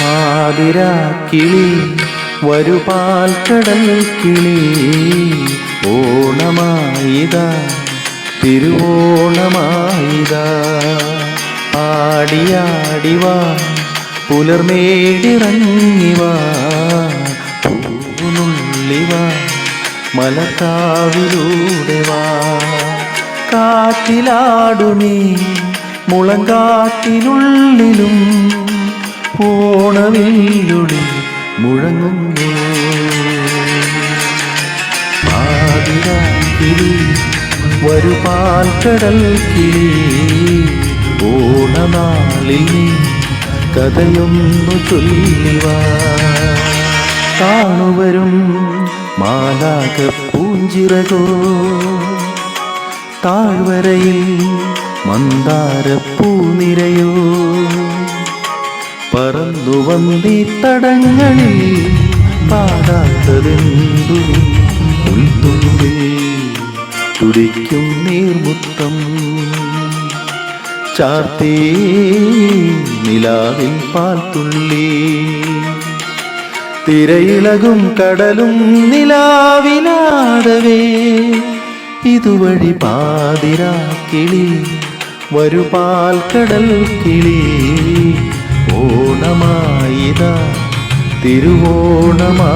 ആതിരാക്കിളി വരുപാൽ കടൽ കിളി ഓണമായിത തിരുവോണമായിത. ആടിയാടിവാ പുലർമേടിറങ്ങിവാ പൂനുള്ളിവാ മലക്കാവിലൂടെ വാ കാറ്റിലാടുമീ മുളങ്കാട്ടിനുള്ളിലും ഓണവില്ലുടി മുഴങ്ങുന്നു. ഒരു വരുപാൽ കടൽ കിളി ഓണനാളിൽ നീ കഥയൊന്നു ചൊല്ലിവ. കാണുവരും മാലാക പൂഞ്ചിറകോ താഴ്വരയിൽ മന്ദാരപ്പൂനിരയോ വന്നീ തടങ്ങളിൽ പാടാത്തതെന്തു? നീർമുത്തം. ചാർത്തേ നിലാവിൽ പാൽത്തുള്ളി. തിരയിളകും കടലും നിലാവിലാടവേ ഇതുവഴി പാതിരാക്കിളി വരുപാൽ കടൽ കിളി. ഓണമായിത തിരുവോണമായിതാ